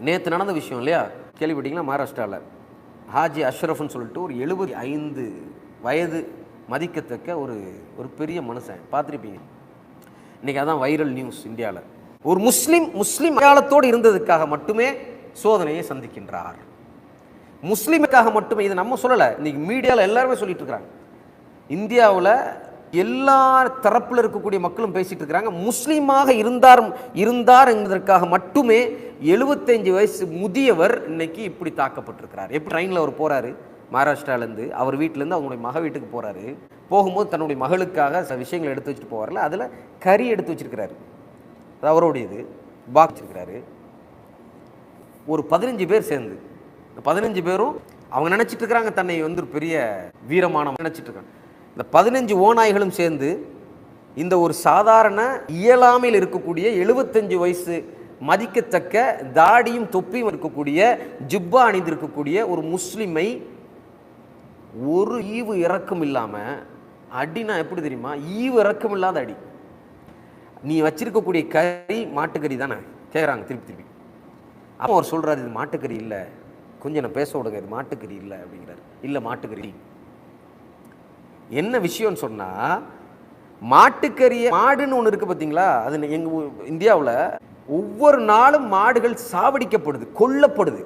நேற்று நடந்த விஷயம் இல்லையா? கேள்விப்பட்டீங்களா? மகாராஷ்டிராவில் ஹாஜி அஷ்ரஃப்னு சொல்லிட்டு ஒரு எழுபத்தி ஐந்து வயது மதிக்கத்தக்க ஒரு ஒரு பெரிய மனுஷன். பார்த்துருப்பீங்க. இன்றைக்கி அதான் வைரல் நியூஸ் இந்தியாவில் ஒரு முஸ்லீம் முஸ்லீம் அடையாளத்தோடு இருந்ததுக்காக மட்டுமே சோதனையை சந்திக்கின்றார். முஸ்லீமுக்காக மட்டுமே இது நம்ம சொல்லலை. இன்றைக்கி மீடியாவில் எல்லாருமே சொல்லிட்டு இருக்கிறாங்க இந்தியாவில் எல்லா தரப்பில் இருக்கக்கூடிய மக்களும் பேசிட்டு இருக்கிறாங்க. முஸ்லீமாக இருந்தார் இருந்தார் என்பதற்காக மட்டுமே எழுபத்தஞ்சு வயசு முதியவர் இன்னைக்கு இப்படி தாக்கப்பட்டிருக்கிறார். எப்படி ட்ரெயினில் அவர் போறாரு? மகாராஷ்டிராலேருந்து அவர் வீட்டிலேருந்து அவங்களுடைய மக வீட்டுக்கு போகிறாரு போகும்போது தன்னுடைய மகளுக்காக சில விஷயங்களை எடுத்து வச்சுட்டு போவார்ல அதில் கறி எடுத்து வச்சிருக்கிறாரு. அது அவருடையது. பாக்ஸ் வச்சிருக்கிறாரு. ஒரு பதினஞ்சு பேர் சேர்ந்து. பதினஞ்சு பேரும் அவங்க நினச்சிட்டு இருக்கிறாங்க தன்னை வந்து ஒரு பெரிய வீரமான நினச்சிட்டு இருக்காங்க. இந்த பதினஞ்சு ஓநாய்களும் சேர்ந்து இந்த ஒரு சாதாரண இயலாமையில் இருக்கக்கூடிய எழுபத்தஞ்சு வயசு மதிக்கத்தக்க தாடியும் தொப்பியும் இருக்கக்கூடிய ஜிப்பா அணிந்திருக்கக்கூடிய ஒரு முஸ்லிமை ஒரு ஈவு இறக்கம் இல்லாமல் அடினா எப்படி தெரியுமா? ஈவு இறக்கம் இல்லாத அடி. நீ வச்சிருக்கக்கூடிய கறி மாட்டுக்கறி தானே? கேட்குறாங்க திருப்பி திருப்பி. அப்போ அவர் சொல்கிறார் இது மாட்டுக்கறி இல்லை. கொஞ்சம் நான் பேச விடுங்க இது மாட்டுக்கறி இல்லை அப்படிங்கிறாரு. இல்லை மாட்டுக்கறி. என்ன விஷயம்னு சொன்னால் மாட்டுக்கறியை மாடுன்னு ஒன்று இருக்குது பார்த்தீங்களா அது எங்கள் இந்தியாவில் ஒவ்வொரு நாளும் மாடுகள் சாவடிக்கப்படுது கொல்லப்படுது.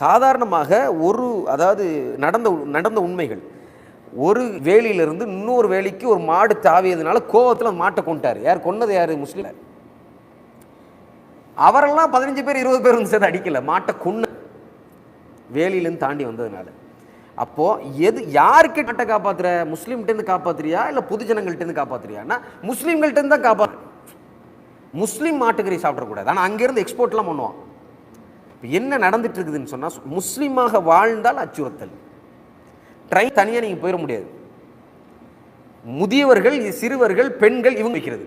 சாதாரணமாக ஒரு அதாவது நடந்த நடந்த உண்மைகள். ஒரு வேலியிலிருந்து இன்னொரு வேலிக்கு ஒரு மாடு தாவியதுனால கோவத்தில் அந்த மாட்டை கொண்டாரு யார் கொன்னது யார்? முஸ்லீம். அவரெல்லாம் பதினஞ்சு பேர் இருபது பேர் வந்து சேர்ந்து அடிக்கல. மாட்டை கொன்ன வேலியிலேருந்து தாண்டி வந்ததுனால. அப்போ எது யாருக்கு நாட்டை காப்பாற்றுற முஸ்லீம்கிட்டேருந்து காப்பாத்துறியா? இல்லை பொதுஜனங்கள்ட்டேருந்து காப்பாத்துறியான்னா முஸ்லீம்கள்ட்டேருந்து தான் காப்பாற்று முஸ்லீம் மாட்டுக்கறி சாப்பிடக்கூடாது ஆனால் அங்கேருந்து எக்ஸ்போர்ட்லாம் பண்ணுவான். இப்போ என்ன நடந்துட்டு இருக்குதுன்னு சொன்னால் முஸ்லீமாக வாழ்ந்தால் அச்சுறுத்தல். ட்ரெயின் தனியாக நீங்கள் போயிட முடியாது. முதியவர்கள் சிறுவர்கள் பெண்கள் இவங்க வைக்கிறது.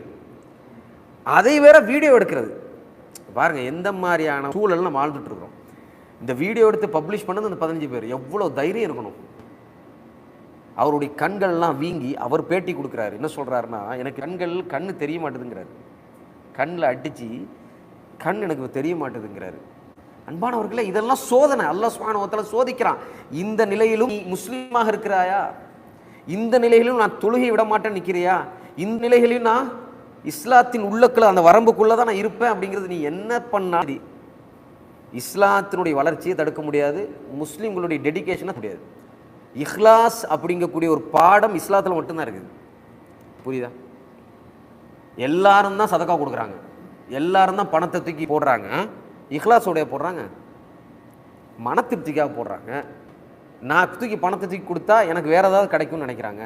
அதை வேற வீடியோ எடுக்கிறது. பாருங்க எந்த மாதிரியான சூழல் நம்ம வாழ்ந்துட்டு இருக்கிறோம். இந்த வீடியோ எடுத்து பப்ளிஷ் பண்ணது அந்த பதினஞ்சு பேர். எவ்வளோ தைரியம் இருக்கணும்? அவருடைய கண்கள்லாம் வீங்கி அவர் பேட்டி கொடுக்குறாரு. என்ன சொல்கிறாருன்னா எனக்கு கண்கள் கண் தெரிய மாட்டேதுங்கிறார். கண்ணில் அடித்து கண் எனக்கு தெரிய மாட்டேதுங்கிறாரு. அன்பானவர்களே இதெல்லாம் சோதனை. அல்ல சுவானவத்தில் சோதிக்கிறான். இந்த நிலையிலும் நீ முஸ்லீமாக இருக்கிறாயா? இந்த நிலையிலும் நான் தொழுகை விட மாட்டேன் நிற்கிறியா இந்த நிலையிலும் நான் இஸ்லாத்தின் உள்ளக்குள்ள அந்த வரம்புக்குள்ளே தான் நான் இருப்பேன் அப்படிங்கிறது நீ என்ன பண்ணா? இஸ்லாத்தினுடைய வளர்ச்சியை தடுக்க முடியாது முஸ்லீம்களுடைய டெடிக்கேஷனை முடியாது. இஹ்லாஸ் அப்படிங்கக்கூடிய ஒரு பாடம் இஸ்லாத்தில் மட்டும்தான் இருக்குது. புரியுதா? எல்லாரும் தான் சதக்கா கொடுக்குறாங்க. எல்லாரும் தான் பணத்தை தூக்கி போடுறாங்க. இஹ்லாஸோடைய போடுறாங்க. மன திருப்திக்காக போடுறாங்க. நான் தூக்கி பணத்தை தூக்கி கொடுத்தா எனக்கு வேறு ஏதாவது கிடைக்கும்னு நினைக்கிறாங்க.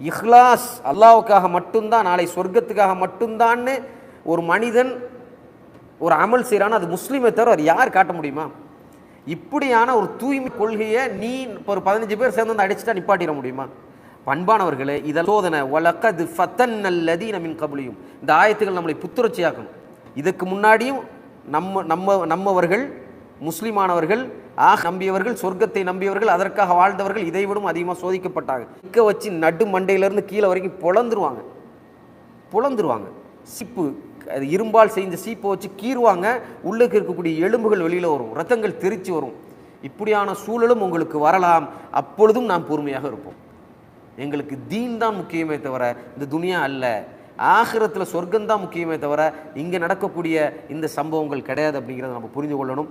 இஹ்லாஸ் அல்லாவுக்காக மட்டும்தான் நாளை சொர்க்கத்துக்காக மட்டும்தான்னு ஒரு மனிதன் ஒரு அமல் செய்கிறான்னு அது முஸ்லீமை தவிர அவர் யார் காட்ட முடியுமா? இப்படியான ஒரு தூய்மை கொள்கையை நீ இப்போ ஒரு பதினஞ்சு பேர் சேர்ந்து வந்து அடிச்சுட்டா நிப்பாட்டிட முடியுமா? பண்பானவர்களே இதில் சோதனை வழக்கது ஃபத்தன் நல்லதி நம்மின் கபலியும். இந்த ஆயத்துகள் நம்மளை புத்துணர்ச்சியாக்கணும். இதுக்கு முன்னாடியும் நம்ம நம்ம நம்மவர்கள் முஸ்லிமானவர்கள் ஆக நம்பியவர்கள் சொர்க்கத்தை நம்பியவர்கள் அதற்காக வாழ்ந்தவர்கள் இதைவிடும் அதிகமாக சோதிக்கப்பட்டாங்க. நிற்க வச்சு நடு மண்டையிலேருந்து கீழே வரைக்கும் புலந்துருவாங்க புலந்துருவாங்க சிப்பு அது இரும்பால் செஞ்ச சீப்பை வச்சு கீறுவாங்க. உள்ளுக்கு இருக்கக்கூடிய எலும்புகள் வெளியில் வரும். ரத்தங்கள் தெரிச்சு வரும். இப்படியான சூழலும் உங்களுக்கு வரலாம். அப்பொழுதும் நாம் பொறுமையாக இருப்போம். எங்களுக்கு தீன் தான் முக்கியமே தவிர இந்த துனியா அல்ல. ஆகிரத்தில் சொர்க்கம் தான் முக்கியமே தவிர இங்கே நடக்கக்கூடிய இந்த சம்பவங்கள் கிடையாது அப்படிங்கிறத நம்ம புரிந்து கொள்ளணும்.